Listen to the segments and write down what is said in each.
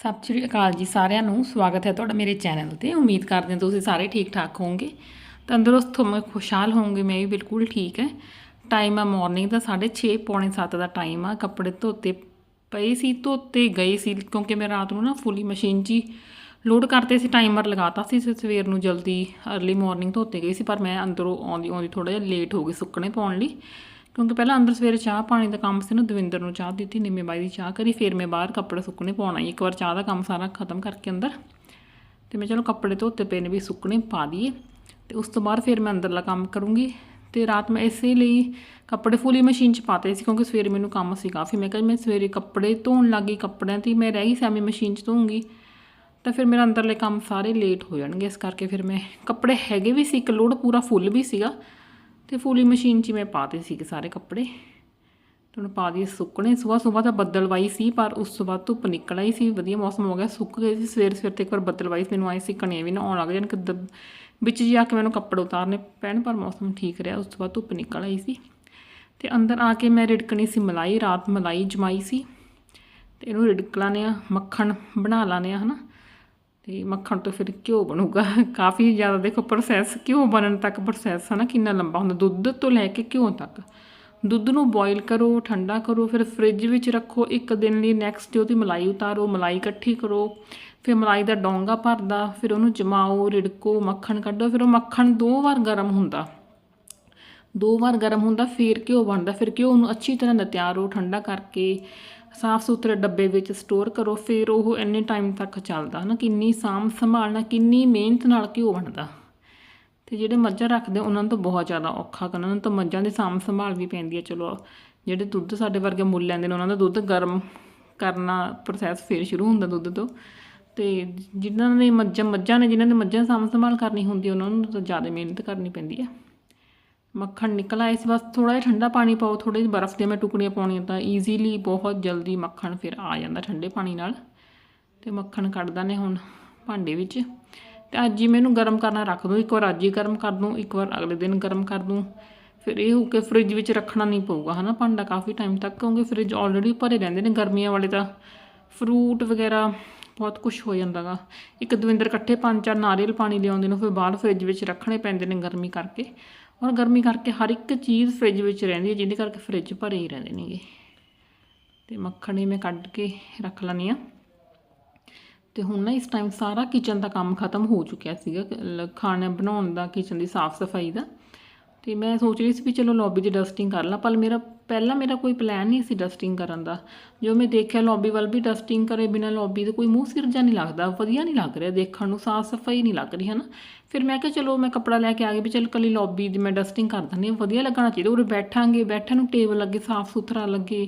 ਸਤਿ ਸ਼੍ਰੀ ਅਕਾਲ ਜੀ ਸਾਰਿਆਂ ਨੂੰ, ਸਵਾਗਤ ਹੈ ਤੁਹਾਡਾ ਮੇਰੇ ਚੈਨਲ ਤੇ। ਉਮੀਦ ਕਰਦੇ ਹਾਂ ਤੁਸੀਂ ਸਾਰੇ ਠੀਕ ਠਾਕ ਹੋਵੋਗੇ। ਤੰਦਰੁਸਤ ਹੋਵੋਗੇ ਖੁਸ਼ਹਾਲ ਹੋਵੋਗੇ ਮੈਂ ਵੀ ਬਿਲਕੁਲ ਠੀਕ ਹੈ। ਟਾਈਮ ਆ ਮਾਰਨਿੰਗ ਦਾ 6:30 ਪੌਣੇ 7 ਦਾ ਟਾਈਮ ਆ। ਕੱਪੜੇ ਧੋਤੇ ਪਏ ਸੀ, ਧੋਤੇ ਗਏ ਸੀ, ਕਿਉਂਕਿ ਮੈਂ ਰਾਤ ਨੂੰ ਨਾ ਫੁੱਲੀ ਮਸ਼ੀਨ 'ਚ ਹੀ ਲੋਡ ਕਰਤੇ ਸੀ ਟਾਈਮਰ ਲਗਾਤਾ ਸੀ ਸਵੇਰ ਨੂੰ ਜਲਦੀ ਅਰਲੀ ਮਾਰਨਿੰਗ ਧੋਤੇ ਗਏ ਸੀ, ਪਰ ਮੈਂ ਅੰਦਰੋਂ ਆਉਂਦੀ ਆਉਂਦੀ ਥੋੜਾ ਜਿਹਾ ਲੇਟ ਹੋ ਗਈ ਸੁੱਕਣੇ ਪਾਉਣ ਲਈ। ਕਿਉਂਕਿ ਪਹਿਲਾਂ ਅੰਦਰ ਸਵੇਰੇ ਚਾਹ ਪਾਣੀ ਦਾ ਕੰਮ ਸੀ ਨਾ, ਦਵਿੰਦਰ ਨੂੰ ਚਾਹ ਦਿੱਤੀ, ਨਿੰਮੇ ਬਾਈ ਦੀ ਚਾਹ ਕਰੀ, ਫਿਰ ਮੈਂ ਬਾਹਰ ਕੱਪੜੇ ਸੁੱਕਣੇ ਪਾਉਣਾ ਇੱਕ ਵਾਰ ਚਾਹ ਦਾ ਕੰਮ ਸਾਰਾ ਖਤਮ ਕਰਕੇ ਅੰਦਰ ਤੇ ਮੈਂ ਚਲੋ ਕੱਪੜੇ ਧੋਤੇ ਪਏ ਨੇ ਵੀ ਸੁੱਕਣੇ ਪਾ ਦਈਏ ਤੇ ਉਸ ਤੋਂ ਬਾਅਦ ਫਿਰ ਮੈਂ ਅੰਦਰਲਾ ਕੰਮ ਕਰੂੰਗੀ ਤੇ ਰਾਤ ਮੈਂ ਇਸੇ ਲਈ ਕੱਪੜੇ ਫੁੱਲੀ ਮਸ਼ੀਨ 'ਚ ਪਾਤੇ ਸੀ ਕਿਉਂਕਿ ਸਵੇਰੇ ਮੈਨੂੰ ਕੰਮ ਸੀ ਕਾਫੀ ਮੈਂ ਕਿਹਾ ਮੈਂ ਸਵੇਰੇ ਕੱਪੜੇ ਧੋਣ ਲੱਗੀ, ਕੱਪੜਿਆਂ ਤੇ ਮੈਂ ਰਹਿ ਗਈ, ਸੈਮੀ ਮਸ਼ੀਨ 'ਚ ਧੋਉਂਗੀ ਤਾਂ ਫਿਰ ਮੇਰਾ ਅੰਦਰਲੇ ਕੰਮ ਸਾਰੇ ਲੇਟ ਹੋ ਜਾਣਗੇ, ਇਸ ਕਰਕੇ ਫਿਰ ਮੈਂ ਕੱਪੜੇ ਹੈਗੇ ਵੀ ਸੀ, ਇੱਕ ਲੋਡ ਪੂਰਾ ਫੁੱਲ ਵੀ ਸੀਗਾ। ਤੇ ਫੂਲੀ ਮਸ਼ੀਨ 'ਚ ਹੀ ਮੈਂ ਪਾਤੇ ਸੀਗੇ ਸਾਰੇ ਕੱਪੜੇ। ਤੇ ਹੁਣ ਪਾ ਦਈਏ ਸੁੱਕਣੇ। ਸਵੇਰ ਸਵੇਰ ਤਾਂ ਬੱਦਲਵਾਈ ਸੀ, ਪਰ ਉਸ ਤੋਂ ਬਾਅਦ ਧੁੱਪ ਨਿਕਲ ਆਈ ਸੀ। ਵਧੀਆ ਮੌਸਮ ਹੋ ਗਿਆ। ਸੁੱਕ ਗਏ ਸੀ ਸਵੇਰ ਸਵੇਰ ਤੇ ਇੱਕ ਵਾਰ ਬੱਦਲਵਾਈ ਸੀ। ਮੈਨੂੰ ਆਏ ਸੀ ਕਣੀਆਂ ਵੀ ਨਾ ਆਉਣ ਲੱਗ ਜਾਣ ਕਿ ਵਿੱਚ ਜੀ ਆ ਕੇ ਮੈਨੂੰ ਕੱਪੜੇ ਉਤਾਰਨੇ ਪੈਣ, ਪਰ ਮੌਸਮ ਠੀਕ ਰਿਹਾ। ਉਸ ਤੋਂ ਬਾਅਦ ਧੁੱਪ ਨਿਕਲ ਆਈ ਸੀ। ਤੇ ਅੰਦਰ ਆ ਕੇ ਮੈਂ ਰਿੜਕਣੀ ਸੀ ਮਲਾਈ, ਰਾਤ ਮਲਾਈ ਜਮਾਈ ਸੀ। ਤੇ ਇਹਨੂੰ ਰਿੜਕ ਲਾਨੇ ਆ ਮੱਖਣ ਬਣਾ ਲਾਨੇ ਆ ਹਨਾ? ਤੇ ਮੱਖਣ ਤੋਂ ਫਿਰ ਘਿਓ ਬਣੂਗਾ। ਕਾਫੀ ਜ਼ਿਆਦਾ ਦੇਖੋ ਪ੍ਰੋਸੈਸ ਘਿਓ ਬਣਨ ਤੱਕ ਪ੍ਰੋਸੈਸ ਹੈ ਨਾ ਕਿੰਨਾ ਲੰਬਾ ਹੁੰਦਾ। ਦੁੱਧ ਤੋਂ ਲੈ ਕੇ ਘਿਓ ਤੱਕ। ਦੁੱਧ ਨੂੰ ਬੋਇਲ ਕਰੋ, ਠੰਡਾ ਕਰੋ, ਫਿਰ ਫ੍ਰਿਜ ਵਿੱਚ ਰੱਖੋ ਇੱਕ ਦਿਨ ਲਈ। ਨੈਕਸਟ ਡੇ ਉਹਦੀ ਮਲਾਈ ਉਤਾਰੋ, ਮਲਾਈ ਇਕੱਠੀ ਕਰੋ। ਫਿਰ ਮਲਾਈ ਦਾ ਡੋਂਗਾ ਭਰਦਾ, ਫਿਰ ਉਹਨੂੰ ਜਮਾਓ, ਰਿੜਕੋ, ਮੱਖਣ ਕੱਢੋ, ਫਿਰ ਉਹ ਮੱਖਣ ਦੋ ਵਾਰ ਗਰਮ ਹੁੰਦਾ। ਦੋ ਵਾਰ ਗਰਮ ਹੁੰਦਾ, ਫਿਰ ਘਿਓ ਬਣਦਾ। ਫਿਰ ਘਿਓ ਨੂੰ ਅੱਛੀ ਤਰ੍ਹਾਂ ਨਤਿਆਰੋ ਠੰਡਾ ਕਰਕੇ ਸਾਫ਼ ਸੁਥਰੇ ਡੱਬੇ ਵਿੱਚ ਸਟੋਰ ਕਰੋ, ਫਿਰ ਉਹ ਇੰਨੇ ਟਾਈਮ ਤੱਕ ਚੱਲਦਾ, ਹਨਾ? ਕਿੰਨੀ ਸਾਂਭ ਸੰਭਾਲਣਾ ਕਿੰਨੀ ਮਿਹਨਤ ਨਾਲ ਘਿਓ ਬਣਦਾ। ਤੇ ਜਿਹੜੇ ਮੱਝਾਂ ਰੱਖਦੇ, ਉਹਨਾਂ ਨੂੰ ਤਾਂ ਬਹੁਤ ਜ਼ਿਆਦਾ ਔਖਾ ਕਰਨਾ, ਉਹਨਾਂ ਨੂੰ ਤਾਂ ਮੱਝਾਂ ਦੀ ਸਾਂਭ ਸੰਭਾਲ ਵੀ ਪੈਂਦੀ ਹੈ ਚਲੋ, ਜਿਹੜੇ ਦੁੱਧ ਸਾਡੇ ਵਰਗੇ ਮੁੱਲ ਲੈਂਦੇ ਨੇ, ਉਹਨਾਂ ਦਾ ਦੁੱਧ ਗਰਮ ਕਰਨਾ ਪ੍ਰੋਸੈਸ ਫਿਰ ਸ਼ੁਰੂ ਹੁੰਦਾ ਦੁੱਧ ਤੋਂ। ਤੇ ਜਿਨ੍ਹਾਂ ਨੇ ਮੱਝਾਂ ਮੱਝਾਂ ਨੇ ਜਿਨ੍ਹਾਂ ਨੇ ਮੱਝਾਂ ਦੀ ਸਾਂਭ ਸੰਭਾਲ ਕਰਨੀ ਹੁੰਦੀ, ਉਹਨਾਂ ਨੂੰ ਤਾਂ ਜ਼ਿਆਦਾ ਮਿਹਨਤ ਕਰਨੀ ਪੈਂਦੀ ਹੈ ਮੱਖਣ ਨਿਕਲ ਆਇਆ ਇਸ ਬਸ ਥੋੜਾ ਜਿਹਾ ਠੰਡਾ ਪਾਣੀ ਪਾਓ ਥੋੜੀ ਜਿਹੇ ਬਰਫ਼ ਦੀਆਂ ਮੈਂ ਟੁਕੜੀਆਂ ਪਾਉਣੀਆਂ ਤਾਂ ਈਜ਼ੀਲੀ ਬਹੁਤ ਜਲਦੀ ਮੱਖਣ ਫਿਰ ਆ ਜਾਂਦਾ ਠੰਡੇ ਪਾਣੀ ਨਾਲ ਤੇ ਮੱਖਣ ਕੱਢਦਾ ਨੇ ਹੁਣ ਭਾਂਡੇ ਵਿੱਚ। ਤੇ ਅੱਜ ਹੀ ਮੈਨੂੰ ਗਰਮ ਕਰਨਾ ਰੱਖ ਦੂੰ, ਇੱਕ ਵਾਰ ਅੱਜ ਹੀ ਗਰਮ ਕਰ ਦੂੰ, ਇੱਕ ਵਾਰ ਅਗਲੇ ਦਿਨ ਗਰਮ ਕਰ ਦੂੰ। ਫਿਰ ਇਹ ਹੋ ਕੇ ਫ੍ਰਿਜ ਵਿੱਚ ਰੱਖਣਾ ਨਹੀਂ ਪਊਗਾ, ਹਨਾ ਭਾਂਡਾ ਕਾਫੀ ਟਾਈਮ ਤੱਕ, ਕਿਉਂਕਿ ਫ੍ਰਿਜ ਆਲਰੇਡੀ ਭਰੇ ਰਹਿੰਦੇ ਨੇ ਗਰਮੀਆਂ ਵਾਲੇ ਤਾਂ। ਫਰੂਟ ਵਗੈਰਾ ਬਹੁਤ ਕੁਝ ਹੋ ਜਾਂਦਾਗਾ ਇੱਕ ਦਵਿੰਦਰ ਇਕੱਠੇ ਪੰਜ ਚਾਰ ਨਾਰੀਅਲ ਪਾਣੀ ਲਿਆਉਂਦੇ ਨੇ ਫਿਰ ਬਾਹਰ ਫ੍ਰਿਜ ਵਿੱਚ ਰੱਖਣੇ ਪੈਂਦੇ ਨੇ ਗਰਮੀ ਕਰਕੇ। ਔਰ ਗਰਮੀ ਕਰਕੇ ਹਰ ਇੱਕ ਚੀਜ਼ ਫ੍ਰਿਜ ਵਿੱਚ ਰਹਿੰਦੀ ਹੈ, ਜਿਹਦੇ ਕਰਕੇ ਫ੍ਰਿਜ ਭਰੇ ਹੀ ਰਹਿੰਦੇ ਨੇਗੇ। ਤੇ ਮੱਖਣ ਹੀ ਮੈਂ ਕੱਢ ਕੇ ਰੱਖ ਲੈਂਦੀ ਹਾਂ। ਤੇ ਹੁਣ ਨਾ ਇਸ ਟਾਈਮ ਸਾਰਾ ਕਿਚਨ ਦਾ ਕੰਮ ਖਤਮ ਹੋ ਚੁੱਕਿਆ ਸੀਗਾ ਖਾਣਾ ਬਣਾਉਣ ਦਾ ਕਿਚਨ ਦੀ ਸਾਫ਼ ਸਫ਼ਾਈ ਦਾ। ਤੇ ਮੈਂ ਸੋਚ ਰਹੀ ਸੀ ਵੀ ਚਲੋ ਲੌਬੀ ਦੀ ਡਸਟਿੰਗ ਕਰ ਲਾਂ, ਪਰ ਮੇਰਾ, ਪਹਿਲਾਂ ਮੇਰਾ ਕੋਈ ਪਲਾਨ ਨਹੀਂ ਸੀ ਡਸਟਿੰਗ ਕਰਨ ਦਾ। ਜੋ ਮੈਂ ਦੇਖਿਆ ਲੌਬੀ ਵੱਲ ਵੀ ਡਸਟਿੰਗ ਕਰੇ ਬਿਨਾਂ ਲੌਬੀ ਦੇ ਕੋਈ ਮੂੰਹ ਸਿਰ ਜਿਹਾ ਨਹੀਂ ਲੱਗਦਾ, ਵਧੀਆ ਨਹੀਂ ਲੱਗ ਰਿਹਾ ਦੇਖਣ ਨੂੰ, ਸਾਫ਼ ਸਫ਼ਾਈ ਨਹੀਂ ਲੱਗ ਰਹੀ ਹੈ ਨਾ ਫਿਰ ਮੈਂ ਕਿਹਾ ਚਲੋ ਮੈਂ ਕੱਪੜਾ ਲੈ ਕੇ ਆ ਗਈ ਵੀ ਚਲ ਕੱਲੀ ਲੌਬੀ ਦੀ ਮੈਂ ਡਸਟਿੰਗ ਕਰ ਦਿੰਦੀ ਹਾਂ, ਵਧੀਆ ਲੱਗਣਾ ਚਾਹੀਦਾ, ਉਰੇ ਬੈਠਾਂਗੇ, ਬੈਠਣ ਨੂੰ ਟੇਬਲ ਲੱਗੇ, ਸਾਫ਼ ਸੁਥਰਾ ਲੱਗੇ,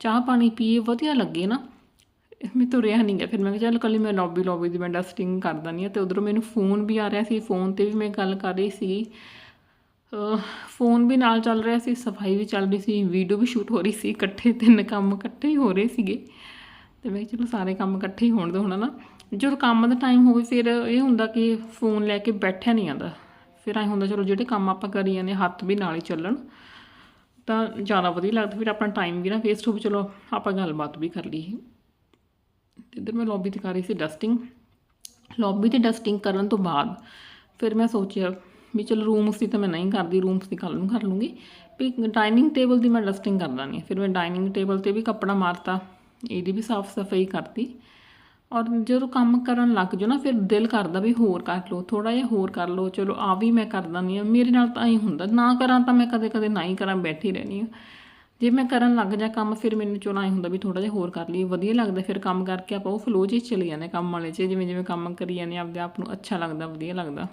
ਚਾਹ ਪਾਣੀ ਪੀਏ, ਵਧੀਆ ਲੱਗੇ ਨਾ ਮੈਂ ਤੁਰਿਆ ਨਹੀਂ ਗਿਆ, ਫਿਰ ਮੈਂ ਕਿਹਾ ਚੱਲ ਕੱਲੀ ਮੈਂ ਲੌਬੀ ਲੌਬੀ ਦੀ ਮੈਂ ਡਸਟਿੰਗ ਕਰ ਦਿੰਦੀ ਹਾਂ, ਤੇ ਉਧਰੋਂ ਮੈਨੂੰ ਫੋਨ ਵੀ ਆ ਰਿਹਾ ਸੀ ਫੋਨ ਤੇ ਵੀ ਮੈਂ ਗੱਲ ਕਰ ਰਹੀ ਸੀ ਫੋਨ ਵੀ ਨਾਲ ਚੱਲ ਰਿਹਾ ਸੀ, ਸਫ਼ਾਈ ਵੀ ਚੱਲ ਰਹੀ ਸੀ, ਵੀਡੀਓ ਵੀ ਸ਼ੂਟ ਹੋ ਰਹੀ ਸੀ, ਇਕੱਠੇ ਤਿੰਨ ਕੰਮ ਇਕੱਠੇ ਹੀ ਹੋ ਰਹੇ ਸੀਗੇ। ਤੇ ਮੈਂ ਕਿਹਾ ਚਲੋ ਸਾਰੇ ਕੰਮ ਇਕੱਠੇ ਹੀ ਹੋਣ ਦੋ ਹੁਣ ਨਾ ਜਦੋਂ ਕੰਮ ਦਾ ਟਾਈਮ ਹੋਵੇ ਫਿਰ ਇਹ ਹੁੰਦਾ ਕਿ ਫੋਨ ਲੈ ਕੇ ਬੈਠਿਆ ਨਹੀਂ ਜਾਂਦਾ। ਫਿਰ ਐਂ ਹੁੰਦਾ ਚਲੋ ਜਿਹੜੇ ਕੰਮ ਆਪਾਂ ਕਰੀ ਜਾਂਦੇ ਹੱਥ ਵੀ ਨਾਲ ਹੀ ਚੱਲਣ। ਤਾਂ ਜ਼ਿਆਦਾ ਵਧੀਆ ਲੱਗਦਾ, ਫਿਰ ਆਪਣਾ ਟਾਈਮ ਵੀ ਨਾ ਵੇਸਟ ਹੋਵੇ, ਚਲੋ ਆਪਾਂ ਗੱਲਬਾਤ ਵੀ ਕਰ ਲਈਏ। ਤੇ ਇੱਧਰ ਮੈਂ ਲੌਬੀ ਤੇ ਕਰ ਰਹੀ ਸੀ ਡਸਟਿੰਗ ਲੌਬੀ ਤੇ ਡਸਟਿੰਗ ਕਰਨ ਤੋਂ ਬਾਅਦ ਫਿਰ ਮੈਂ ਸੋਚਿਆ ਵੀ ਚਲ ਰੂਮਸ ਦੀ ਤਾਂ ਮੈਂ ਨਹੀਂ ਕਰਦੀ ਰੂਮਸ ਦੀ ਕੱਲ੍ਹ ਨੂੰ ਕਰ ਲੂੰਗੀ। ਵੀ ਡਾਈਨਿੰਗ ਟੇਬਲ ਦੀ ਮੈਂ ਡਸਟਿੰਗ ਕਰ ਦਾਂਗੀ ਫਿਰ ਮੈਂ ਡਾਈਨਿੰਗ ਟੇਬਲ ਤੇ ਵੀ ਕੱਪੜਾ ਮਾਰਤਾ, ਇਹਦੀ ਵੀ ਸਾਫ਼ ਸਫ਼ਾਈ ਕਰਤੀ। ਔਰ ਜਦੋਂ ਕੰਮ ਕਰਨ ਲੱਗ ਜਾਓ ਨਾ, ਫਿਰ ਦਿਲ ਕਰਦਾ ਵੀ ਹੋਰ ਕਰ ਲਓ ਥੋੜਾ ਜਿਹਾ ਹੋਰ ਕਰ ਲਓ। ਚਲੋ ਆ ਵੀ ਮੈਂ ਕਰ ਦਿੰਦੀ ਹਾਂ। ਮੇਰੇ ਨਾਲ ਤਾਂ ਐਂ ਹੁੰਦਾ, ਨਾ ਕਰਾਂ ਤਾਂ ਮੈਂ ਕਦੇ ਕਦੇ ਨਾ ਹੀ ਕਰਾਂ, ਬੈਠੀ ਰਹਿਣੀ ਹਾਂ। ਜੇ ਮੈਂ ਕਰਨ ਲੱਗ ਜਾ ਕੰਮ, ਫਿਰ ਮੈਨੂੰ ਚੋਣਾ ਐਂ ਹੁੰਦਾ ਵੀ ਥੋੜਾ ਜਿਹਾ ਹੋਰ ਕਰ ਲਈਏ। ਵਧੀਆ ਲੱਗਦਾ ਫਿਰ ਕੰਮ ਕਰਕੇ ਆਪਾਂ ਉਹ ਫਲੋ 'ਚ ਹੀ ਚਲੇ ਜਾਂਦੇ ਕੰਮ ਵਾਲੇ 'ਚ ਜਿਵੇਂ ਜਿਵੇਂ ਕੰਮ ਕਰੀ ਜਾਂਦੇ ਆਪਦੇ ਆਪ ਨੂੰ ਅੱਛਾ ਲੱਗਦਾ, ਵਧੀਆ ਲੱਗਦਾ।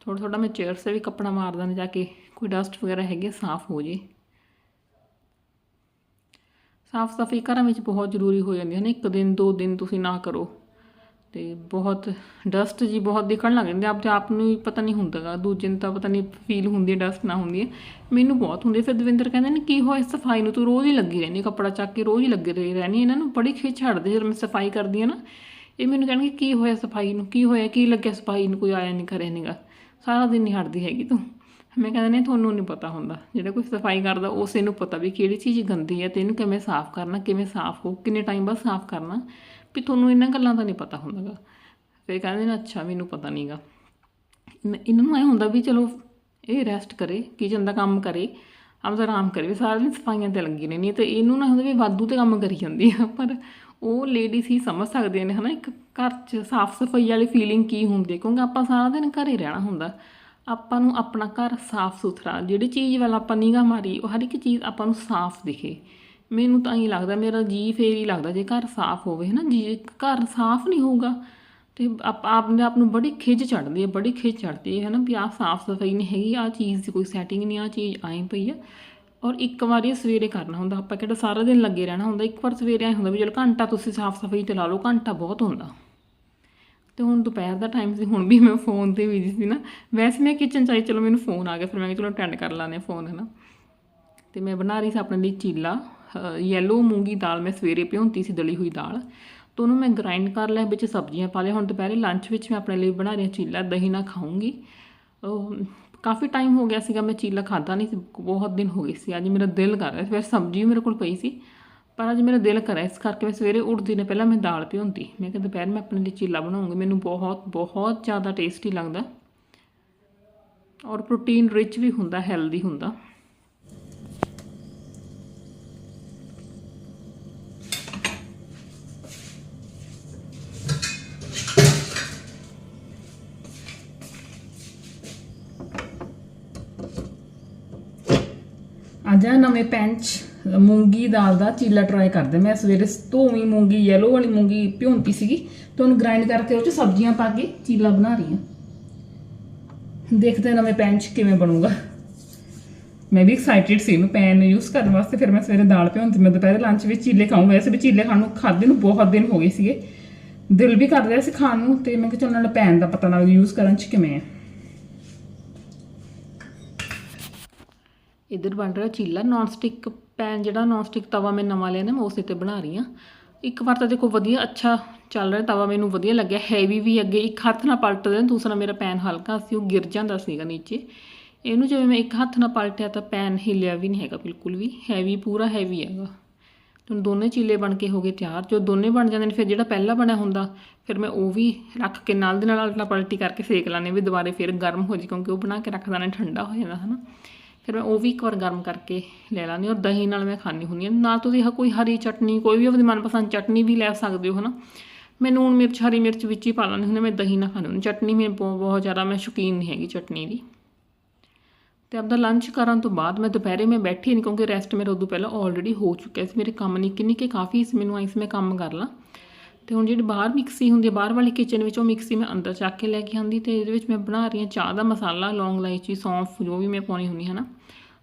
ਥੋੜਾ ਥੋੜਾ ਮੈਂ ਚੇਅਰ 'ਤੇ ਵੀ ਕੱਪੜਾ ਮਾਰ ਦਿੰਦੀ ਜਾ ਕੇ ਕੋਈ ਡਸਟ ਵਗੈਰਾ ਹੈਗੀ ਆ, ਸਾਫ਼ ਹੋ ਜੇ। ਸਾਫ਼ ਸਫ਼ਾਈ ਘਰਾਂ ਵਿੱਚ ਬਹੁਤ ਜ਼ਰੂਰੀ ਹੋ ਜਾਂਦੀ ਹੈ ਨਾ ਇੱਕ ਦਿਨ ਦੋ ਦਿਨ ਤੁਸੀਂ ਨਾ ਕਰੋ। ਤੇ ਬਹੁਤ ਡਸਟ ਜੀ ਬਹੁਤ ਦਿਖਣ ਲੱਗ ਜਾਂਦੀ ਆਪਦੇ ਆਪ ਨੂੰ ਹੀ ਪਤਾ ਨਹੀਂ ਹੁੰਦਾਗਾ ਦੂਜੇ ਨੂੰ ਤਾਂ ਪਤਾ ਨਹੀਂ ਫੀਲ ਹੁੰਦੀ ਡਸਟ ਨਾ ਹੁੰਦੀ ਹੈ। ਮੈਨੂੰ ਬਹੁਤ ਹੁੰਦੀ ਫਿਰ ਦਵਿੰਦਰ ਕਹਿੰਦੇ ਨੇ ਕੀ ਹੋਇਆ ਸਫ਼ਾਈ ਨੂੰ ਤੂੰ ਰੋਜ਼ ਹੀ ਲੱਗੀ ਰਹਿੰਦੀ ਕੱਪੜਾ ਚੱਕ ਕੇ ਰੋਜ਼ ਹੀ ਲੱਗੇ ਰਹੀ ਰਹਿੰਦੀ ਇਹਨਾਂ ਨੂੰ ਬੜੀ ਖਿੱਚ ਛੱਡਦੇ ਜਦੋਂ ਮੈਂ ਸਫ਼ਾਈ ਕਰਦੀ ਹਾਂ ਨਾ ਇਹ ਮੈਨੂੰ ਕਹਿਣਗੇ ਕੀ ਹੋਇਆ ਸਫ਼ਾਈ ਨੂੰ ਕੀ ਹੋਇਆ ਕੀ ਲੱਗਿਆ ਸਫ਼ਾਈ ਨੂੰ ਕੋਈ ਆਇਆ ਨਹੀਂ ਕਰੇ ਨਹੀਂਗਾ ਸਾਰਾ ਦਿਨ ਨਹੀਂ ਹਟਦੀ ਹੈਗੀ ਤੂੰ। ਮੈਂ ਕਹਿੰਦਾ ਨਹੀਂ ਤੁਹਾਨੂੰ ਨਹੀਂ ਪਤਾ ਹੁੰਦਾ। ਜਿਹੜਾ ਕੋਈ ਸਫ਼ਾਈ ਕਰਦਾ ਉਸੇ ਨੂੰ ਪਤਾ ਵੀ ਕਿਹੜੀ ਚੀਜ਼ ਗੰਦੀ ਹੈ ਤੇ ਇਹਨੂੰ ਕਿਵੇਂ ਸਾਫ਼ ਕਰਨਾ, ਕਿਵੇਂ ਸਾਫ਼ ਹੋ, ਕਿੰਨੇ ਟਾਈਮ ਬਾਅਦ ਸਾਫ਼ ਕਰਨਾ, ਵੀ ਤੁਹਾਨੂੰ ਇਹਨਾਂ ਗੱਲਾਂ ਦਾ ਨਹੀਂ ਪਤਾ ਹੁੰਦਾਗਾ। ਫਿਰ ਕਹਿੰਦੇ ਨੇ, ਅੱਛਾ, ਮੈਨੂੰ ਪਤਾ ਨਹੀਂਗਾ ਇਹਨਾਂ ਨੂੰ ਐ ਹੁੰਦਾ ਵੀ ਚਲੋ, ਇਹ ਰੈਸਟ ਕਰੇ ਕਿਚਨ ਦਾ ਕੰਮ ਕਰੇ, ਆਪਦਾ ਆਰਾਮ ਕਰੇ, ਵੀ ਸਾਰਾ ਦਿਨ ਸਫਾਈਆਂ ਤੇ ਲੱਗੀ ਰਹਿੰਦੀ ਹੈ। ਤੇ ਇਹਨੂੰ ਨਾ ਹੁੰਦਾ ਵੀ ਵਾਧੂ ਤੇ ਕੰਮ ਕਰੀ ਜਾਂਦੀ ਆ ਪਰ ਉਹ ਲੇਡੀਜ਼ ਹੀ ਸਮਝ ਸਕਦੀਆਂ ਨੇ, ਹਨਾ? ਇੱਕ ਘਰ 'ਚ ਸਾਫ਼ ਸਫ਼ਾਈ ਵਾਲੀ ਫੀਲਿੰਗ ਕੀ ਹੁੰਦੀ ਹੈ? ਕਿਉਂਕਿ ਆਪਾਂ ਸਾਰਾ ਦਿਨ ਘਰੇ ਰਹਿਣਾ ਹੁੰਦਾ। ਆਪਾਂ ਨੂੰ ਆਪਣਾ ਘਰ ਸਾਫ਼ ਸੁਥਰਾ, ਜਿਹੜੀ ਚੀਜ਼ ਵੱਲ ਆਪਾਂ ਨਿਗਾਹ ਮਾਰੀ, ਉਹ ਹਰ ਇੱਕ ਚੀਜ਼ ਆਪਾਂ ਨੂੰ ਸਾਫ਼ ਦਿਖੇ। ਮੈਨੂੰ ਤਾਂ ਹੀ ਲੱਗਦਾ, ਮੇਰਾ ਜੀ ਫੇਰ ਹੀ ਲੱਗਦਾ, ਜੇ ਘਰ ਸਾਫ਼ ਹੋਵੇ ਹੈ ਨਾ ਜੀ ਘਰ ਸਾਫ਼ ਨਹੀਂ ਹੋਊਗਾ, ਤੇ ਆਪ ਆਪਣੇ ਆਪ ਨੂੰ ਬੜੀ ਖਿੱਚ ਚੜਦੀ ਹੈ, ਬੜੀ ਖਿੱਚ ਚੜਦੀ ਹੈ ਹੈ ਨਾ ਵੀ ਆਹ ਸਾਫ਼ ਸਫ਼ਾਈ ਨਹੀਂ ਹੈਗੀ, ਆਹ ਚੀਜ਼ ਦੀ ਕੋਈ ਸੈਟਿੰਗ ਨਹੀਂ, ਆਹ ਚੀਜ਼ ਆਏ ਪਈ ਆ। ਔਰ ਇੱਕ ਵਾਰੀ ਸਵੇਰੇ ਕਰਨਾ ਹੁੰਦਾ, ਆਪਾਂ ਕਿਹੜਾ ਸਾਰਾ ਦਿਨ ਲੱਗੇ ਰਹਿਣਾ ਹੁੰਦਾ, ਇੱਕ ਵਾਰ ਸਵੇਰੇ ਐ ਹੁੰਦਾ ਵੀ ਚਲ ਘੰਟਾ ਤੁਸੀਂ ਸਾਫ਼ ਸਫ਼ਾਈ ਤੇ ਲਾ ਲਓ, ਘੰਟਾ ਬਹੁਤ ਹੁੰਦਾ। ਤੇ ਹੁਣ ਦੁਪਹਿਰ ਦਾ ਟਾਈਮ ਸੀ, ਹੁਣ ਵੀ ਮੈਂ ਫੋਨ ਤੇ ਬਿਜ਼ੀ ਸੀ ਨਾ। ਵੈਸੇ ਮੈਂ ਕਿਚਨ ਚ ਆਈ, ਚਲੋ ਮੈਨੂੰ ਫੋਨ ਆ ਗਿਆ, ਫਿਰ ਮੈਂ ਕਿਹਾ ਚਲੋ ਅਟੈਂਡ ਕਰ ਲਾਨੇ ਫੋਨ ਹੈ ਨਾ ਤੇ ਮੈਂ ਬਣਾ ਰਹੀ ਸੀ ਆਪਣੇ ਲਈ ਚੀਲਾ ਯੈਲੋ ਮੂੰਗੀ ਦਾਲ, ਮੈਂ ਸਵੇਰੇ ਭਿਉਂਤੀ ਸੀ ਦਲੀ ਹੋਈ ਦਾਲ। ਤਾਂ ਉਹਨੂੰ ਮੈਂ ਗ੍ਰਾਈਂਡ ਕਰ ਲਿਆ, ਵਿੱਚ ਸਬਜ਼ੀਆਂ ਪਾ ਲਿਆ। ਹੁਣ ਦੁਪਹਿਰੇ ਲੰਚ ਵਿੱਚ ਮੈਂ ਆਪਣੇ ਲਈ ਬਣਾ ਰਹੀ ਹਾਂ ਚੀਲਾ, ਦਹੀਂ ਨਾਲ ਖਾਊਂਗੀ। ਉਹ ਕਾਫੀ ਟਾਈਮ ਹੋ ਗਿਆ ਸੀਗਾ, ਮੈਂ ਚੀਲਾ ਖਾਦਾ ਨਹੀਂ ਸੀ, ਬਹੁਤ ਦਿਨ ਹੋ ਗਏ ਸੀ, ਅੱਜ ਮੇਰਾ ਦਿਲ ਕਰ ਰਿਹਾ ਸੀ, ਫਿਰ ਸਬਜ਼ੀ ਵੀ ਮੇਰੇ ਕੋਲ ਪਈ ਸੀ, ਪਰ ਅੱਜ ਮੇਰਾ ਦਿਲ ਕਰਿਆ ਇਸ ਕਰਕੇ ਮੈਂ ਸਵੇਰੇ ਉੱਠਦੀ ਨੇ, ਪਹਿਲਾਂ ਮੈਂ ਦਾਲ ਭਿਉਂਦੀ, ਮੈਂ ਕਿਹਾ ਦੁਪਹਿਰ ਮੈਂ ਆਪਣੇ ਲਈ ਚੀਲਾ ਬਣਾਉਂਗੀ, ਮੈਨੂੰ ਬਹੁਤ ਬਹੁਤ ਜ਼ਿਆਦਾ ਟੇਸਟੀ ਲੱਗਦਾ ਔਰ ਪ੍ਰੋਟੀਨ ਰਿਚ ਵੀ ਹੁੰਦਾ ਹੈਲਦੀ ਹੁੰਦਾ। ਅੱਜ ਆ ਨਵੇਂ ਪੈਂਚ, ਮੂੰਗੀ ਦਾਲ ਦਾ ਚੀਲਾ ਟਰਾਈ ਕਰਦੇ ਮੈਂ ਸਵੇਰੇ ਧੋਵੀਂ ਮੂੰਗੀ ਯੈਲੋ ਵਾਲੀ ਮੂੰਗੀ ਭਿਉਂਤੀ ਸੀਗੀ, ਤੇ ਉਹਨੂੰ ਗ੍ਰਾਈਂਡ ਕਰਕੇ ਉਹ ਚ ਸਬਜ਼ੀਆਂ ਪਾ ਕੇ ਚੀਲਾ ਬਣਾ ਰਹੀ ਹਾਂ। ਦੇਖਦੇ ਹਾਂ ਨਵੇਂ ਪੈਂਚ ਕਿਵੇਂ ਬਣੂਗਾ। ਮੈਂ ਵੀ ਐਕਸਾਈਟਿਡ ਸੀ ਇਹਨੂੰ ਪੈਨ ਯੂਜ਼ ਕਰਨ ਵਾਸਤੇ, ਫਿਰ ਮੈਂ ਸਵੇਰੇ ਦਾਲ ਭਿਉਂਤੀ, ਮੈਂ ਦੁਪਹਿਰੇ ਲੰਚ ਵਿੱਚ ਚੀਲੇ ਖਾਊਂ ਵੈਸੇ ਵੀ ਚੀਲੇ ਖਾਣ ਨੂੰ ਖਾਦੇ ਨੂੰ ਬਹੁਤ ਦਿਨ ਹੋ ਗਏ ਸੀਗੇ। ਦਿਲ ਵੀ ਕਰ ਰਿਹਾ ਸੀ ਖਾਣ ਨੂੰ, ਤੇ ਮੈਂ ਕਿਹਾ ਚੱਲ ਨਾਲ ਪੈਨ ਦਾ ਪਤਾ ਲੱਗ ਯੂਜ਼ ਕਰਨ ਚ ਕਿਵੇਂ ਹੈ ਇਧਰ ਬਣ ਰਿਹਾ ਚੀਲਾ ਨਾਨ ਸਟਿਕ ਪੈਨ ਜਿਹੜਾ ਨਾਨ ਸਟਿਕ ਤਵਾ ਮੈਂ ਨਵਾਂ ਲਿਆ ਨਾ, ਮੈਂ ਉਸੇ ਤੇ ਬਣਾ ਰਹੀ ਹਾਂ। ਇੱਕ ਵਾਰ ਤਾਂ ਦੇਖੋ ਵਧੀਆ, ਅੱਛਾ ਚੱਲ ਰਿਹਾ ਤਵਾ, ਮੈਨੂੰ ਵਧੀਆ ਲੱਗਿਆ। ਹੈਵੀ ਵੀ ਅੱਗੇ ਇੱਕ ਹੱਥ ਨਾਲ ਪਲਟਦੇ ਦੂਸਰਾ ਮੇਰਾ ਪੈਨ ਹਲਕਾ ਸੀ, ਉਹ ਗਿਰ ਜਾਂਦਾ ਸੀਗਾ ਨੀਚੇ। ਇਹਨੂੰ ਜਿਵੇਂ ਮੈਂ ਇੱਕ ਹੱਥ ਨਾਲ ਪਲਟਿਆ ਤਾਂ ਪੈਨ ਹਿੱਲਿਆ ਵੀ ਨਹੀਂ ਹੈਗਾ ਬਿਲਕੁਲ ਵੀ। ਹੈਵੀ ਪੂਰਾ ਹੈਵੀ ਹੈਗਾ। ਹੁਣ ਦੋਨੇ ਚੀਲੇ ਬਣ ਕੇ ਹੋ ਗਏ ਤਿਆਰ। ਜੋ ਦੋਨੇ ਬਣ ਜਾਂਦੇ ਨੇ, ਫਿਰ ਜਿਹੜਾ ਪਹਿਲਾਂ ਬਣਿਆ ਹੁੰਦਾ, ਫਿਰ ਮੈਂ ਉਹ ਵੀ ਰੱਖ ਕੇ ਨਾਲ ਦੇ ਨਾਲ ਅਲਟਾ ਪਲਟੀ ਕਰਕੇ ਸੇਕ ਲਾਣੇ ਵੀ ਦੁਬਾਰੇ ਫਿਰ ਗਰਮ ਹੋ ਜੀ, ਕਿਉਂਕਿ ਉਹ ਬਣਾ ਕੇ ਰੱਖਦਾ ਨੇ, ਠੰਡਾ ਹੋ ਜਾਂਦਾ, ਹਨਾ। ਫਿਰ ਮੈਂ ਉਹ ਵੀ ਇੱਕ ਵਾਰ ਗਰਮ ਕਰਕੇ ਲੈ ਲਾਂਗੀ ਔਰ ਦਹੀਂ ਨਾਲ ਮੈਂ ਖਾਣੀ ਹੁੰਦੀ ਹਾਂ। ਨਾਲ ਤੁਸੀਂ ਹ- ਕੋਈ ਹਰੀ ਚਟਨੀ, ਕੋਈ ਵੀ ਆਪਣੀ ਮਨਪਸੰਦ ਚਟਨੀ ਵੀ ਲੈ ਸਕਦੇ ਹੋ, ਹਨਾ? ਮੈਂ ਨੂਣ ਮਿਰਚ, ਹਰੀ ਮਿਰਚ ਵਿੱਚ ਹੀ ਪਾ ਲੈਂਦੀ ਹੁੰਦੀ ਮੈਂ ਦਹੀਂ ਨਾਲ ਖਾਣੀ ਹੁੰਦੀ ਚਟਨੀ ਮੈਂ ਬਹੁਤ ਬਹੁਤ ਜ਼ਿਆਦਾ ਮੈਂ ਸ਼ੌਕੀਨ ਨਹੀਂ ਹੈਗੀ ਚਟਨੀ ਦੀ। ਤੇ ਆਪਦਾ ਲੰਚ ਕਰਨ ਤੋਂ ਬਾਅਦ ਮੈਂ ਦੁਪਹਿਰੇ ਮੈਂ ਬੈਠੀ ਨਹੀਂ ਕਿਉਂਕਿ ਰੈਸਟ ਮੇਰਾ ਉਦੋਂ ਪਹਿਲਾਂ ਆਲਰੇਡੀ ਹੋ ਚੁੱਕਿਆ ਸੀ। ਮੇਰੇ ਕੰਮ ਨਿੱਕੇ ਨਿੱਕੇ ਕਾਫੀ ਸੀ, ਮੈਨੂੰ ਆਈ ਮੈਂ ਕੰਮ ਕਰ ਲਾਂ। ਤੇ ਹੁਣ ਜਿਹੜੀ ਬਾਹਰ ਮਿਕਸੀ ਹੁੰਦੀ ਹੈ ਬਾਹਰ ਵਾਲੀ ਕਿਚਨ ਵਿੱਚ ਉਹ ਮਿਕਸੀ ਮੈਂ ਅੰਦਰ ਚੱਕ ਕੇ ਲੈ ਕੇ ਆਂਦੀ ਤੇ ਇਹਦੇ ਵਿੱਚ ਮੈਂ ਬਣਾ ਰਹੀ ਹਾਂ ਚਾਹ ਦਾ ਮਸਾਲਾ, ਲੌਂਗ ਇਲਾਇਚੀ, ਸੌਂਫ, ਜੋ ਵੀ ਮੈਂ ਪਾਉਣੀ ਹੁੰਦੀ ਹੈ ਨਾ।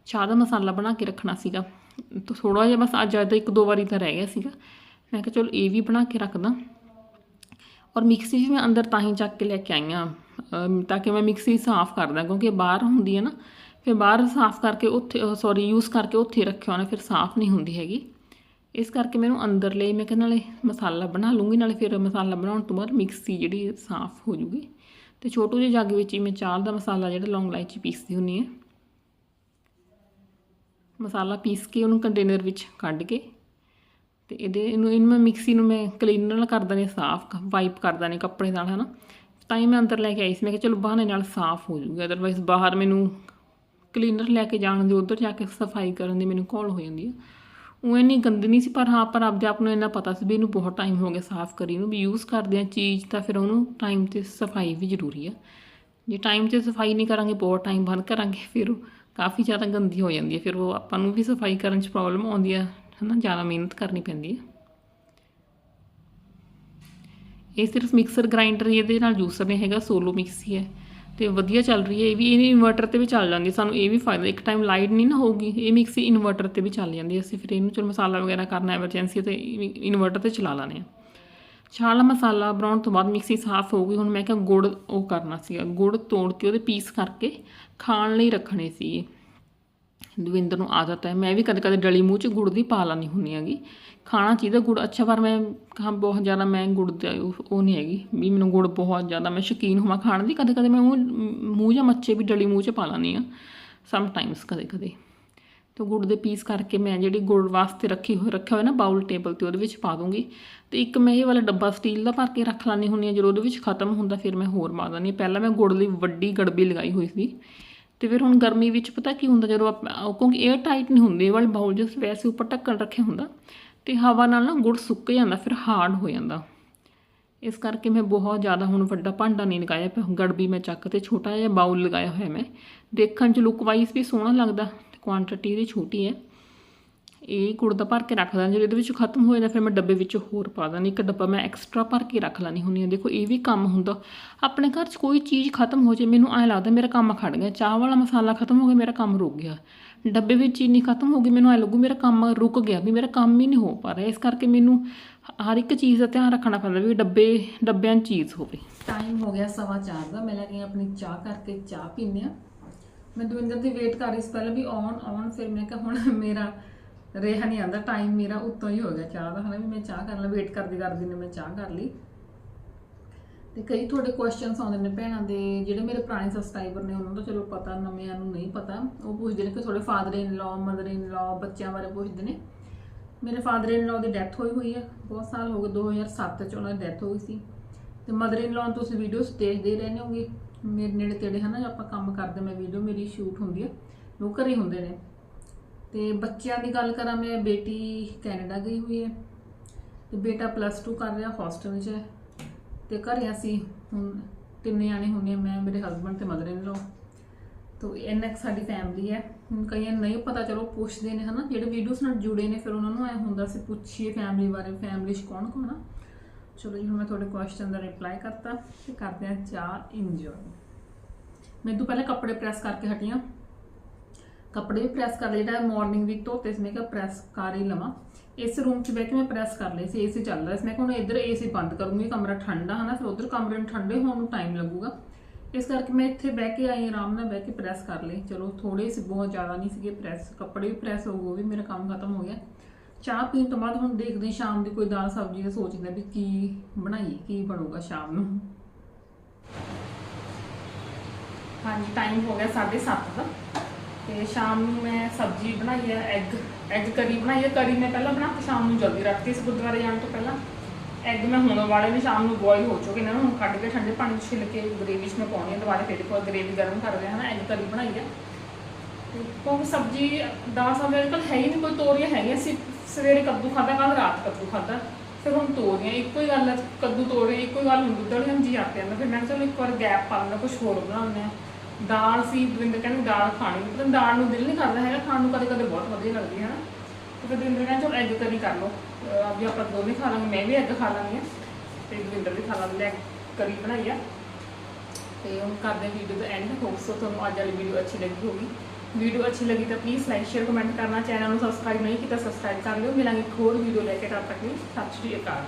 ਚਾਹ ਦਾ ਮਸਾਲਾ ਬਣਾ ਕੇ ਰੱਖਣਾ ਸੀਗਾ। ਤਾਂ ਥੋੜਾ ਜਿਹਾ ਬਸ ਅੱਜ ਅੱਜ ਇੱਕ ਦੋ ਵਾਰੀ ਤਾਂ ਰਹਿ ਗਿਆ ਸੀਗਾ। ਮੈਂ ਕਿਹਾ ਚਲੋ ਇਹ ਵੀ ਬਣਾ ਕੇ ਰੱਖਦਾ। ਔਰ ਮਿਕਸੀ ਵੀ ਮੈਂ ਅੰਦਰ ਤਾਂ ਹੀ ਚੱਕ ਕੇ ਲੈ ਕੇ ਆਈ ਹਾਂ ਤਾਂ ਕਿ ਮੈਂ ਮਿਕਸੀ ਸਾਫ਼ ਕਰਦਾ ਕਿਉਂਕਿ ਬਾਹਰ ਹੁੰਦੀ ਹੈ ਨਾ, ਫਿਰ ਬਾਹਰ ਸਾਫ਼ ਕਰਕੇ ਉੱਥੇ ਸੌਰੀ ਯੂਜ਼ ਕਰਕੇ ਉੱਥੇ ਰੱਖਿਆ ਹੋਣਾ, ਫਿਰ ਸਾਫ਼ ਨਹੀਂ ਹੁੰਦੀ ਹੈਗੀ। ਇਸ ਕਰਕੇ ਮੈਨੂੰ ਅੰਦਰ ਲਈ ਮੈਂ ਕਿਹਾ ਨਾਲੇ ਮਸਾਲਾ ਬਣਾ ਲੂੰਗੀ, ਨਾਲੇ ਫਿਰ ਮਸਾਲਾ ਬਣਾਉਣ ਤੋਂ ਬਾਅਦ ਮਿਕਸੀ ਜਿਹੜੀ ਸਾਫ਼ ਹੋ ਜੂਗੀ। ਤੇ ਛੋਟੂ ਜਿਹੇ ਜੱਗ ਵਿੱਚ ਹੀ ਮੈਂ ਚਾਹ ਦਾ ਮਸਾਲਾ ਜਿਹੜਾ ਲੌਂਗ ਇਲਾਇਚੀ ਪੀਸਦੀ ਹੁੰਨੀ ਹੈ। ਮਸਾਲਾ ਪੀਸ ਕੇ ਉਹਨੂੰ ਕੰਟੇਨਰ ਵਿੱਚ ਕੱਢ ਕੇ ਤੇ ਇਹਦੇ ਇਹਨੂੰ ਇਹਨੂੰ ਮੈਂ ਮਿਕਸੀ ਨੂੰ ਮੈਂ ਕਲੀਨਰ ਨਾਲ ਕਰਦਾ ਨੇ ਸਾਫ਼ ਵਾਈਪ ਕਰਦਾ ਨੇ ਕੱਪੜੇ ਨਾਲ, ਹਨਾ। ਤਾਂ ਹੀ ਮੈਂ ਅੰਦਰ ਲੈ ਕੇ ਆਈ ਸੀ, ਮੈਂ ਕਿਹਾ ਚਲੋ ਬਹਾਨੇ ਨਾਲ ਸਾਫ਼ ਹੋ ਜੂਗਾ ਅਦਰਵਾਈਜ਼ ਬਾਹਰ ਮੈਨੂੰ ਕਲੀਨਰ ਲੈ ਕੇ ਜਾਣ ਦੀ, ਉੱਧਰ ਜਾ ਕੇ ਸਫ਼ਾਈ ਕਰਨ ਦੀ ਮੈਨੂੰ ਘੋਲ ਹੋ ਜਾਂਦੀ ਹੈ ਉਹ ਇੰਨੀ ਗੰਦੀ ਨਹੀਂ ਸੀ, ਪਰ ਹਾਂ, ਪਰ ਆਪਦੇ ਆਪ ਨੂੰ ਇੰਨਾ ਪਤਾ ਸੀ ਵੀ ਇਹਨੂੰ ਬਹੁਤ ਟਾਈਮ ਹੋ ਗਿਆ ਸਾਫ਼ ਕਰੀ ਨੂੰ, ਵੀ ਯੂਜ਼ ਕਰਦੇ ਆ ਚੀਜ਼ ਤਾਂ ਫਿਰ ਉਹਨੂੰ ਟਾਈਮ ਤੇ ਸਫ਼ਾਈ ਵੀ ਜ਼ਰੂਰੀ ਆ। ਜੇ ਟਾਈਮ ਤੇ ਸਫ਼ਾਈ ਨਹੀਂ ਕਰਾਂਗੇ, ਬਹੁਤ ਟਾਈਮ ਬੰਦ ਕਰਾਂਗੇ, ਫਿਰ ਉਹ ਕਾਫੀ ਜ਼ਿਆਦਾ ਗੰਦੀ ਹੋ ਜਾਂਦੀ ਹੈ ਫਿਰ ਉਹ ਆਪਾਂ ਨੂੰ ਵੀ ਸਫ਼ਾਈ ਕਰਨ 'ਚ ਪ੍ਰੋਬਲਮ ਆਉਂਦੀ ਹੈ ਹਨਾ, ਜ਼ਿਆਦਾ ਮਿਹਨਤ ਕਰਨੀ ਪੈਂਦੀ ਹੈ ਇਹ ਸਿਰਫ ਮਿਕਸਰ ਗ੍ਰਾਈਂਡਰ ਇਹਦੇ ਨਾਲ ਜੂਸਰ ਨਹੀਂ ਹੈਗਾ ਸੋਲੋ ਮਿਕਸੀ ਹੈ। ਤੇ ਵਧੀਆ ਚੱਲ ਰਹੀ ਹੈ, ਇਹ ਵੀ ਇਹ ਇਨਵਰਟਰ ਤੇ ਵੀ ਚੱਲ ਜਾਂਦੀ ਸਾਨੂੰ ਇਹ ਵੀ ਫਾਇਦਾ, ਇੱਕ ਟਾਈਮ ਲਾਈਟ ਨਹੀਂ ਨਾ ਹੋਊਗੀ, ਇਹ ਮਿਕਸੀ ਇਨਵਰਟਰ ਤੇ ਵੀ ਚੱਲ ਜਾਂਦੀ ਅਸੀਂ ਫਿਰ ਇਹਨੂੰ ਚਲ ਮਸਾਲਾ ਵਗੈਰਾ ਕਰਨਾ ਐਮਰਜੈਂਸੀ ਤੇ ਇਨਵਰਟਰ ਤੇ ਚਲਾ ਲਾਣੇ ਆ ਛਾਲਾ ਮਸਾਲਾ ਬਣਾਉਣ ਤੋਂ ਬਾਅਦ ਮਿਕਸੀ ਸਾਫ਼ ਹੋ ਗਈ। ਹੁਣ ਮੈਂ ਕਿਹਾ ਗੁੜ ਉਹ ਕਰਨਾ ਸੀਗਾ। ਗੁੜ ਤੋੜ ਕੇ ਉਹਦੇ ਪੀਸ ਕਰਕੇ ਖਾਣ ਲਈ ਰੱਖਣੇ ਸੀ ਦਵਿੰਦਰ ਨੂੰ ਆਦਤ ਹੈ। ਮੈਂ ਵੀ ਕਦੇ ਕਦੇ ਡਲੀ ਮੂੰਹ 'ਚ ਗੁੜ ਦੀ ਪਾ ਲਾਨੀ ਹੁੰਨੀ ਹੈਗੀ। ਖਾਣਾ ਚਾਹੀਦਾ ਗੁੜ। ਅੱਛਾ, ਪਰ ਮੈਂ ਖਾਂ ਬਹੁਤ ਜ਼ਿਆਦਾ ਮੈਂ ਗੁੜ ਦਾ ਉਹ ਨਹੀਂ ਹੈਗੀ ਵੀ ਮੈਨੂੰ ਗੁੜ ਬਹੁਤ ਜ਼ਿਆਦਾ ਮੈਂ ਸ਼ੌਕੀਨ ਹੋਵਾਂ ਖਾਣ ਦੀ। ਕਦੇ ਕਦੇ ਮੈਂ ਉਹ ਮੂੰਹ ਜਾਂ ਮੱਛੇ ਵੀ ਡਲੀ ਮੂੰਹ 'ਚ ਪਾ ਲਾਨੀ ਆ ਸਮ ਟਾਈਮਸ ਕਦੇ ਕਦੇ ਤੇ ਗੁੜ ਦੇ ਪੀਸ ਕਰਕੇ ਮੈਂ ਜਿਹੜੀ ਗੁੜ ਵਾਸਤੇ ਰੱਖੀ ਹੋਈ, ਰੱਖਿਆ ਹੋਇਆ ਨਾ ਬਾਉਲ ਟੇਬਲ ਤੇ ਉਹਦੇ ਵਿੱਚ ਪਾ ਦੂੰਗੀ। ਤੇ ਇੱਕ ਮੈਂ ਇਹ ਵਾਲਾ ਡੱਬਾ ਸਟੀਲ ਦਾ ਭਰ ਕੇ ਰੱਖ ਲਾਨੀ ਹੁੰਨੀ ਆ ਜਦੋਂ ਉਹਦੇ ਵਿੱਚ ਖਤਮ ਹੁੰਦਾ ਫਿਰ ਮੈਂ ਹੋਰ ਪਾ ਦਿੰਦੀ ਹਾਂ। ਪਹਿਲਾਂ ਮੈਂ ਗੁੜ ਲਈ ਵੱਡੀ ਗੜਬੀ ਲਗਾਈ ਹੋਈ ਸੀ। ਤੇ ਫਿਰ ਹੁਣ ਗਰਮੀ ਵਿੱਚ ਪਤਾ ਕੀ ਹੁੰਦਾ ਜਦੋਂ ਆਪਾਂ ਕਿਉਂਕਿ 에ਅਰ ਟਾਈਟ ਨਹੀਂ ਹੁੰਦੇ, ਇਹ ਵਾਲੇ ਬਾਉਲ ਜਿਸ ਵੈਸੇ ਉੱਪਰ ਢੱਕਣ ਰੱਖਿਆ ਹੁੰਦਾ, ਤੇ ਹਵਾ ਨਾਲ ਨਾ ਗੁੜ ਸੁੱਕ ਜਾਂਦਾ, ਫਿਰ ਹਾਰਡ ਹੋ ਜਾਂਦਾ। ਇਸ ਕਰਕੇ ਮੈਂ ਬਹੁਤ ਜ਼ਿਆਦਾ ਹੁਣ ਵੱਡਾ ਭਾਂਡਾ ਨਹੀਂ ਲਗਾਇਆ ਪਿਆ, ਗੜਬੀ ਮੈਂ ਚੱਕ ਤੇ ਛੋਟਾ ਜਿਹਾ ਬਾਉਲ ਲਗਾਇਆ ਹੋਇਆ ਮੈਂ। ਦੇਖਣ 'ਚ ਲੁੱਕ ਵਾਈਜ਼ ਵੀ ਸੋਹਣਾ ਲੱਗਦਾ, ਤੇ ਕੁਆਂਟੀਟੀ ਇਹਦੀ ਛੋਟੀ ਹੈ। ਇਹ ਗੁੜ ਭਰ ਕੇ ਰੱਖ ਦਾਂ ਜਦੋਂ ਇਹਦੇ ਵਿੱਚ ਖਤਮ ਹੋ ਜਾਂਦਾ, ਫਿਰ ਮੈਂ ਡੱਬੇ ਵਿੱਚ ਹੋਰ ਪਾ ਦਾਂ ਇੱਕ ਡੱਬਾ ਮੈਂ ਐਕਸਟਰਾ ਭਰ ਕੇ ਰੱਖ ਲੈਣੀ ਹੁੰਦੀ ਆ ਦੇਖੋ, ਇਹ ਵੀ ਕੰਮ ਹੁੰਦਾ। ਆਪਣੇ ਘਰ 'ਚ ਕੋਈ ਚੀਜ਼ ਖਤਮ ਹੋ ਜੇ, ਮੈਨੂੰ ਐਂ ਲੱਗਦਾ ਮੇਰਾ ਕੰਮ ਖੜ ਗਿਆ। ਚਾਹ ਵਾਲਾ ਮਸਾਲਾ ਖਤਮ ਹੋ ਗਿਆ, ਮੇਰਾ ਕੰਮ ਰੁਕ ਗਿਆ। ਡੱਬੇ ਵਿੱਚ ਚੀਨੀ ਖਤਮ ਹੋ ਗਈ, ਮੈਨੂੰ ਐਂ ਲੱਗੂ ਮੇਰਾ ਕੰਮ ਰੁਕ ਗਿਆ, ਵੀ ਮੇਰਾ ਕੰਮ ਹੀ ਨਹੀਂ ਹੋ ਪਾ ਰਿਹਾ। ਇਸ ਕਰਕੇ ਮੈਨੂੰ ਹਰ ਇੱਕ ਚੀਜ਼ ਦਾ ਧਿਆਨ ਰੱਖਣਾ ਪੈਂਦਾ ਵੀ ਡੱਬੇ, ਡੱਬਿਆਂ 'ਚ ਚੀਜ਼ ਹੋਵੇ। ਟਾਈਮ ਹੋ ਗਿਆ ਸਵਾ ਚਾਰ ਦਾ। ਮੈਂ ਲੱਗੀ ਆਪਣੀ ਚਾਹ ਕਰਕੇ ਚਾਹ ਪੀਂਦੇ ਆ ਮੈਂ ਦਵਿੰਦਰ ਦੀ ਵੇਟ ਕਰ ਰਹੀ ਸੀ ਪਹਿਲਾਂ ਵੀ ਆਉਣ ਆਉਣ ਫਿਰ ਮੈਂ ਕਿਹਾ ਹੁਣ ਮੇਰਾ ਰਿਹਾ ਨਹੀਂ ਆਂਦਾ ਟਾਈਮ ਮੇਰਾ ਉੱਤੋਂ ਹੀ ਹੋ ਗਿਆ ਚਾਹ ਦਾ। ਹਨਾ ਵੀ ਮੈਂ ਚਾਹ ਕਰ ਲਾਂ ਵੇਟ ਕਰਦੀ ਕਰਦੀ ਨੇ ਮੈਂ ਚਾਹ ਕਰ ਲਈ। ਤੇ ਕਈ ਤੁਹਾਡੇ ਕੁਐਸਚਨਸ ਆਉਂਦੇ ਨੇ ਭੈਣਾਂ ਦੇ, ਜਿਹੜੇ ਮੇਰੇ ਪੁਰਾਣੇ ਸਬਸਕ੍ਰਾਈਬਰ ਨੇ, ਉਹਨਾਂ ਦਾ ਚਲੋ ਪਤਾ, ਨਵਿਆਂ ਨੂੰ ਨਹੀਂ ਪਤਾ। ਉਹ ਪੁੱਛਦੇ ਨੇ ਕਿ ਤੁਹਾਡੇ father in law mother in ਲਾ ਬੱਚਿਆਂ ਬਾਰੇ ਪੁੱਛਦੇ ਨੇ। ਮੇਰੇ ਫਾਦਰ ਇਨ ਲਾ ਦੀ ਡੈਥ ਹੋਈ ਹੋਈ ਹੈ ਬਹੁਤ ਸਾਲ ਹੋ ਗਏ 2007 ਚ ਉਹਨਾਂ ਦੀ ਡੈਥ ਹੋ ਗਈ ਸੀ। ਤੇ ਮਦਰ ਇਨ ਲਾ ਨੂੰ ਤੁਸੀਂ ਵੀਡੀਓਸ ਦੇਖਦੇ ਹੀ ਰਹਿੰਦੇ ਹੋਗੇ। ਮੇਰੇ ਨੇੜੇ ਤੇੜੇ ਹਨਾ, ਆਪਾਂ ਕੰਮ ਕਰਦੇ, ਮੈਂ ਵੀਡੀਓ ਮੇਰੀ ਸ਼ੂਟ ਹੁੰਦੀ ਹੈ ਉਹ ਘਰੇ ਹੁੰਦੇ ਨੇ। ਤੇ ਬੱਚਿਆਂ ਦੀ ਗੱਲ ਕਰਾਂ ਮੈਂ, ਬੇਟੀ ਕੈਨੇਡਾ ਗਈ ਹੋਈ ਹੈ ਤੇ ਬੇਟਾ ਪਲੱਸ 2 ਕਰ ਰਿਹਾ ਹੋਸਟਲ 'ਚ ਹੈ ਤੇ ਘਰੇ ਅਸੀਂ ਹੁਣ ਤਿੰਨੇ ਜਾਣੇ ਹੁੰਦੇ ਮੈਂ, ਮੇਰੇ ਹਸਬੰਡ ਤੇ ਮਦਰ ਇਨ ਲਾ ਤੋ ਇੰਨਾ ਕੁ ਸਾਡੀ ਫੈਮਿਲੀ ਹੈ। ਹੁਣ ਕਈਆਂ ਨੂੰ ਨਹੀਂ ਪਤਾ, ਚਲੋ ਪੁੱਛਦੇ ਨੇ ਹਨਾ, ਜਿਹੜੇ ਵੀਡੀਓਸ ਨਾਲ ਜੁੜੇ ਨੇ ਫਿਰ ਉਹਨਾਂ ਨੂੰ ਐ ਹੁੰਦਾ ਸੀ, ਪੁੱਛੀਏ ਫੈਮਿਲੀ ਬਾਰੇ ਫੈਮਿਲੀ 'ਚ ਕੌਣ ਕੌਣ ਆ। ਚਲੋ ਜੀ, ਹੁਣ ਮੈਂ ਤੁਹਾਡੇ ਕੁਐਸਚਨ ਦਾ ਰਿਪਲਾਈ ਕਰਤਾ ਤੇ ਕਰਦੇ ਹਾਂ, ਚਾਹ ਇੰਜੋਏ ਮੈਂ ਤੋਂ ਪਹਿਲਾਂ ਕੱਪੜੇ ਪ੍ਰੈਸ ਕਰਕੇ ਹਟੀਆਂ ਕੱਪੜੇ ਵੀ ਪ੍ਰੈਸ ਕਰ ਲਏ, ਜਿਹੜਾ ਮਾਰਨਿੰਗ ਵੀ ਧੋਤੇ ਸੀ, ਮੈਂ ਕਿਹਾ ਪ੍ਰੈਸ ਕਰ ਹੀ ਲਵਾਂ। ਇਸ ਰੂਮ 'ਚ ਬਹਿ ਕੇ ਮੈਂ ਪ੍ਰੈਸ ਕਰ ਲਈ ਸੀ ਏਸੀ ਚੱਲ ਰਿਹਾ ਸੀ। ਮੈਂ ਕਿਹਾ ਹੁਣ ਇੱਧਰ ਏਸੀ ਬੰਦ ਕਰੂੰਗੀ, ਕਮਰਾ ਠੰਡਾ ਹਨਾ ਫਿਰ ਉਧਰ ਕਮਰੇ ਨੂੰ ਠੰਡੇ ਹੋਣ ਨੂੰ ਟਾਈਮ ਲੱਗੂਗਾ। ਇਸ ਕਰਕੇ ਮੈਂ ਇੱਥੇ ਬਹਿ ਕੇ ਆਈ, ਆਰਾਮ ਨਾਲ ਬਹਿ ਕੇ ਪ੍ਰੈਸ ਕਰ ਲਈ ਚਲੋ ਥੋੜੇ ਸੀ, ਬਹੁਤ ਜ਼ਿਆਦਾ ਨਹੀਂ ਸੀਗੇ ਪ੍ਰੈਸ ਕੱਪੜੇ ਵੀ ਪ੍ਰੈਸ ਹੋ ਗਏ, ਉਹ ਵੀ ਮੇਰਾ ਕੰਮ ਖਤਮ ਹੋ ਗਿਆ। ਚਾਹ ਪੀਣ ਤੋਂ ਬਾਅਦ ਹੁਣ ਦੇਖਦੇ ਸ਼ਾਮ ਦੀ ਕੋਈ ਦਾਲ ਸਬਜ਼ੀ ਦਾ ਸੋਚਦੇ ਵੀ ਕੀ ਬਣਾਈਏ, ਕੀ ਬਣੂਗਾ ਸ਼ਾਮ ਨੂੰ। ਹਾਂਜੀ ਟਾਈਮ ਹੋ ਗਿਆ 7:30 ਦਾ। ਤੇ ਸ਼ਾਮ ਨੂੰ ਮੈਂ ਸਬਜ਼ੀ ਬਣਾਈ ਹੈ ਐਗ ਐਗ ਕਰੀ ਬਣਾਈ ਹੈ ਕਰੀ ਮੈਂ ਪਹਿਲਾਂ ਬਣਾ ਕੇ ਸ਼ਾਮ ਨੂੰ ਜਲਦੀ ਰੱਖਤੀ ਸੀ ਗੁਰਦੁਆਰੇ ਜਾਣ ਤੋਂ ਪਹਿਲਾਂ। ਐਗ ਮੈਂ ਹੁਣ ਵਾਲੇ ਨੇ ਸ਼ਾਮ ਨੂੰ ਬੋਇਲ ਹੋ ਚੁੱਕੇ ਇਹਨਾਂ ਹੁਣ ਕੱਢ ਕੇ ਠੰਡੇ ਪਾਣੀ 'ਚ ਛਿੱਲ ਕੇ ਗ੍ਰੇਵੀ 'ਚ ਮੈਂ ਪਾਉਣੀ ਹੈ ਦੁਬਾਰਾ, ਫਿਰ ਇੱਕ ਗ੍ਰੇਵੀ ਗਰਮ ਕਰ ਰਿਹਾ ਹਾਂ ਐਗ ਕਰੀ ਬਣਾਈ ਹੈ ਤੇ ਕਿਉਂਕਿ ਸਬਜ਼ੀ ਦਾਲ ਸਬਜ਼ੀ ਅੱਜ ਕੱਲ੍ਹ ਹੈ ਹੀ ਨਹੀਂ, ਕੋਈ ਤੋਰੀਆਂ ਹੈਗੀਆਂ ਸੀ। ਸਵੇਰੇ ਕੱਦੂ ਖਾਦਾ ਕੱਲ ਰਾਤ ਕੱਦੂ ਖਾਦਾ ਫਿਰ ਹੁਣ ਤੋਰੀਆਂ, ਇੱਕੋ ਹੀ ਗੱਲ ਹੈ ਕੱਦੂ ਤੋਰੀਆਂ, ਇੱਕੋ ਹੀ ਗੱਲ ਹੁੰਦੀ ਦੜੀਆਂ ਜੀ ਆਤੇ ਆਂਦਾ ਫਿਰ ਮੈਂ ਚਲੋ ਇੱਕ ਵਾਰ ਗੈਪ ਪਾ ਲੈਂਦਾ ਕੁਝ ਹੋਰ ਬਣਾਉਂਦੇ ਆ। ਦਾਲ ਸੀ, ਦਵਿੰਦਰ ਕਹਿੰਦੇ ਦਾਲ ਖਾਣੀ। ਮਤਲਬ ਦਾਲ ਨੂੰ ਦਿਲ ਨਹੀਂ ਕਰਦਾ ਹੈਗਾ, ਖਾਣ ਨੂੰ ਕਦੇ ਕਦੇ ਬਹੁਤ ਵਧੀਆ ਲੱਗਦੀ ਹੈ ਨਾ। ਤੇ ਫਿਰ ਦਵਿੰਦਰ ਕਹਿੰਦਾ, ਚਲੋ ਐਗ ਕਰੀ ਕਰ ਲਓ। ਅਹ ਆਪਾਂ ਦੋਵੇਂ ਖਾ ਲਾਂਗੇ, ਮੈਂ ਵੀ ਐਗ ਖਾ ਲਾਂਗੀ ਤੇ ਦਵਿੰਦਰ ਵੀ ਖਾ ਲਾਂਗੇ ਐਗ ਕਰੀ ਬਣਾਈ ਆ। ਤੇ ਹੁਣ ਕਰਦੇ ਵੀਡੀਓ ਦਾ ਐਂਡ ਹੋਪਸ ਸੋ ਤੁਹਾਨੂੰ ਅੱਜ ਵਾਲੀ ਵੀਡੀਓ ਅੱਛੀ ਲੱਗੀ ਹੋਗੀ ਵੀਡੀਓ ਅੱਛੀ ਲੱਗੀ ਤਾਂ ਪਲੀਜ਼ ਲਾਈਕ ਸ਼ੇਅਰ ਕਮੈਂਟ ਕਰਨਾ। ਚੈਨਲ ਨੂੰ ਸਬਸਕ੍ਰਾਈਬ ਨਹੀਂ ਕੀਤਾ ਸਬਸਕ੍ਰਾਈਬ ਕਰ ਲਿਓ। ਮਿਲਾਂਗੇ ਇੱਕ ਹੋਰ ਵੀਡੀਓ ਲੈ ਕੇ ਤਦ ਤੱਕ ਲਈ। ਸਤਿ ਸ਼੍ਰੀ ਅਕਾਲ।